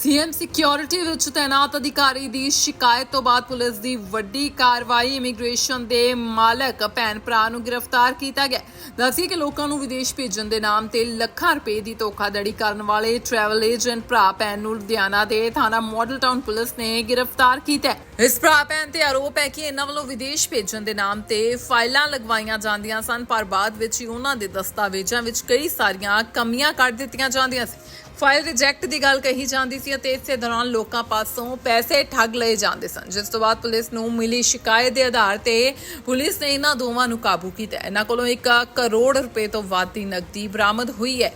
CM security ਵਿੱਚ ਤੈਨਾਤ ਅਧਿਕਾਰੀ ਦੀ ਸ਼ਿਕਾਇਤ ਤੋਂ ਬਾਅਦ ਪੁਲਿਸ ਦੀ ਵੱਡੀ ਕਾਰਵਾਈ ਇਮੀਗ੍ਰੇਸ਼ਨ ਦੇ ਮਾਲਕ, ਭੈਣ ਭਰਾ ਨੂੰ ਗ੍ਰਿਫਤਾਰ ਕੀਤਾ ਗਿਆ। ਦੱਸੀ ਕਿ ਲੋਕਾਂ ਨੂੰ ਵਿਦੇਸ਼ ਭੇਜਣ ਦੇ ਨਾਮ ਤੇ ਲੱਖਾਂ ਰੁਪਏ ਦੀ ਧੋਖਾਧੜੀ ਕਰਨ ਵਾਲੇ ਟਰੈਵਲ ਏਜੰਟ ਭਰਾ, ਭੈਣ ਨੂੰ ਲੁਧਿਆਣਾ ਦੇ ਥਾਣਾ ਮਾਡਲ ਟਾਊਨ ਪੁਲਿਸ ਨੇ ਗ੍ਰਿਫਤਾਰ ਕੀਤਾ ਇਸ ਭਰਾ, ਭੈਣ ਤੇ ਆਰੋਪ ਹੈ ਕਿ ਇਹਨਾਂ ਵੱਲੋਂ ਵਿਦੇਸ਼ ਭੇਜਣ ਦੇ ਨਾਮ ਤੇ ਫਾਈਲਾਂ ਲਗਵਾਈਆਂ ਜਾਂਦੀਆਂ ਸਨ, ਪਰ ਬਾਅਦ ਵਿੱਚ ਹੀ ਉਹਨਾਂ ਦੇ ਦਸਤਾਵੇਜ਼ਾਂ ਵਿੱਚ ਕਈ ਸਾਰੀਆਂ ਕਮੀਆਂ ਕੱਢ ਦਿੱਤੀਆਂ ਜਾਂਦੀਆਂ ਸੀ। ਫਾਈਲ ਰਿਜੈਕਟ ਦੀ ਗੱਲ ਕਹੀ ਜਾਂਦੀ ਸੀ ਅਤੇ ਇਸੇ ਦੌਰਾਨ ਲੋਕਾਂ ਪਾਸੋਂ ਪੈਸੇ ਠੱਗ ਲਏ ਜਾਂਦੇ ਸਨ, ਜਿਸ ਤੋਂ ਬਾਅਦ ਪੁਲਿਸ ਨੂੰ ਮਿਲੀ ਸ਼ਿਕਾਇਤ ਦੇ ਆਧਾਰ ਤੇ ਪੁਲਿਸ ਨੇ ਇਹਨਾਂ ਦੋਵਾਂ ਨੂੰ ਕਾਬੂ ਕੀਤਾ ਇਹਨਾਂ ਕੋਲੋਂ 1 ਕਰੋੜ ਰੁਪਏ ਤੋਂ ਵੱਧ ਦੀ ਨਕਦੀ ਬਰਾਮਦ ਹੋਈ ਹੈ।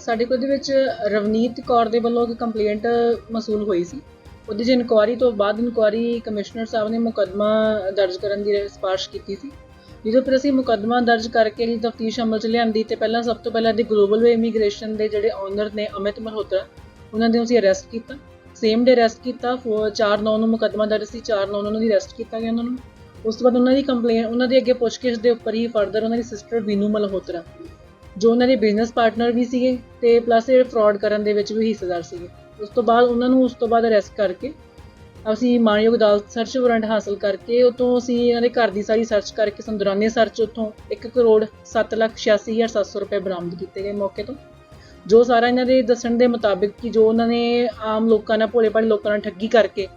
ਸਾਡੇ ਕੋਲ ਦੇ ਵਿੱਚ ਰਵਨੀਤ ਕੌਰ ਦੇ ਵੱਲੋਂ ਇੱਕ ਕੰਪਲੇਂਟ ਮਸੂਲ ਹੋਈ ਸੀ। ਉਹਦੀ ਜੇ ਇਨਕੁਆਰੀ ਤੋਂ ਬਾਅਦ ਇਨਕੁਆਰੀ ਕਮਿਸ਼ਨਰ ਸਾਹਿਬ ਨੇ ਮੁਕੱਦਮਾ ਦਰਜ ਕਰਨ ਦੀ ਸਿਫਾਰਿਸ਼ ਕੀਤੀ ਸੀ। ਜਦੋਂ ਫਿਰ ਅਸੀਂ ਮੁਕੱਦਮਾ ਦਰਜ ਕਰਕੇ ਲਈ ਤਫਤੀਸ਼ ਅਮਲ 'ਚ ਲਿਆਂਦੀ ਤੇ ਪਹਿਲਾਂ ਸਭ ਤੋਂ ਪਹਿਲਾਂ ਦੀ ਗਲੋਬਲ ਵੇ ਇਮੀਗ੍ਰੇਸ਼ਨ ਦੇ ਜਿਹੜੇ ਓਨਰ ਨੇ ਅਮਿਤ ਮਲਹੋਤਰਾ, ਉਹਨਾਂ ਦੇ ਅਸੀਂ ਅਰੈਸਟ ਕੀਤਾ। ਸੇਮ ਡੇ ਅਰੈਸਟ ਕੀਤਾ 4/9 ਨੂੰ ਮੁਕੱਦਮਾ ਦਰਜ ਸੀ 4/9 ਨੂੰ ਉਹਨਾਂ ਦੀ ਅਰੈਸਟ ਕੀਤਾ ਗਿਆ ਉਹਨਾਂ ਨੂੰ। ਉਸ ਤੋਂ ਬਾਅਦ ਉਹਨਾਂ ਦੀ ਕੰਪਲੇਂਟ ਉਹਨਾਂ ਦੇ ਅੱਗੇ ਪੁੱਛਗਿੱਛ ਦੇ ਉੱਪਰ ਹੀ ਫਰਦਰ ਉਹਨਾਂ ਦੀ ਸਿਸਟਰ ਬੀਨੂ ਮਲਹੋਤਰਾ, ਜੋ ਉਹਨਾਂ ਦੇ ਬਿਜ਼ਨਸ ਪਾਰਟਨਰ ਵੀ ਸੀਗੇ ਤੇ ਪਲੱਸ ਇਹ ਫਰਾਡ ਕਰਨ ਦੇ ਵਿੱਚ ਵੀ ਹਿੱਸੇਦਾਰ ਸੀਗੇ। ਉਸ ਤੋਂ ਬਾਅਦ ਉਹਨਾਂ ਨੂੰ ਉਸ ਤੋਂ ਬਾਅਦ ਅਰੈਸਟ ਕਰਕੇ ਅਸੀਂ ਮਾਨਯੋਗ ਅਦਾਲਤ ਸਰਚ ਵਾਰੰਟ ਹਾਸਲ ਕਰਕੇ ਉਤੋਂ ਅਸੀਂ ਇਹਨਾਂ ਦੇ ਘਰ ਦੀ ਸਾਰੀ ਸਰਚ ਕਰਕੇ ਸੰਦਰਾਨੇ ਸਰਚ ਉਤੋਂ 1 ਕਰੋੜ 786700 ਰੁਪਏ ਬਰਾਮਦ ਕੀਤੇ ਗਏ ਮੌਕੇ ਤੋਂ। ਜੋ ਸਾਰਾ ਇਹਨਾਂ ਦੇ ਦੱਸਣ ਦੇ ਮੁਤਾਬਿਕ ਕਿ ਜੋ ਉਹਨਾਂ ਨੇ ਆਮ ਲੋਕਾਂ ਨਾਲ ਭੋਲੇ ਭਾਲੇ ਲੋਕਾਂ ਨਾਲ ਠੱਗੀ ਕਰਕੇ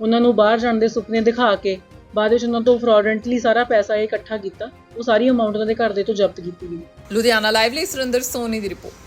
ਉਹਨਾਂ ਨੂੰ ਬਾਹਰ ਜਾਣ ਦੇ ਸੁਪਨੇ ਦਿਖਾ ਕੇ ਬਾਅਦ ਵਿੱਚ ਉਹਨਾਂ ਤੋਂ ਫਰਾਡੈਂਟਲੀ ਸਾਰਾ ਪੈਸਾ ਇਹ ਇਕੱਠਾ ਕੀਤਾ, ਉਹ ਸਾਰੀ ਅਮਾਉਂਟ ਉਹਨਾਂ ਦੇ ਘਰ ਦੇ ਤੋਂ ਜ਼ਬਤ ਕੀਤੀ ਗਈ। ਲੁਧਿਆਣਾ ਲਾਈਵ ਲਈ ਸੁਰਿੰਦਰ ਸੋਨੀ ਦੀ ਰਿਪੋਰਟ।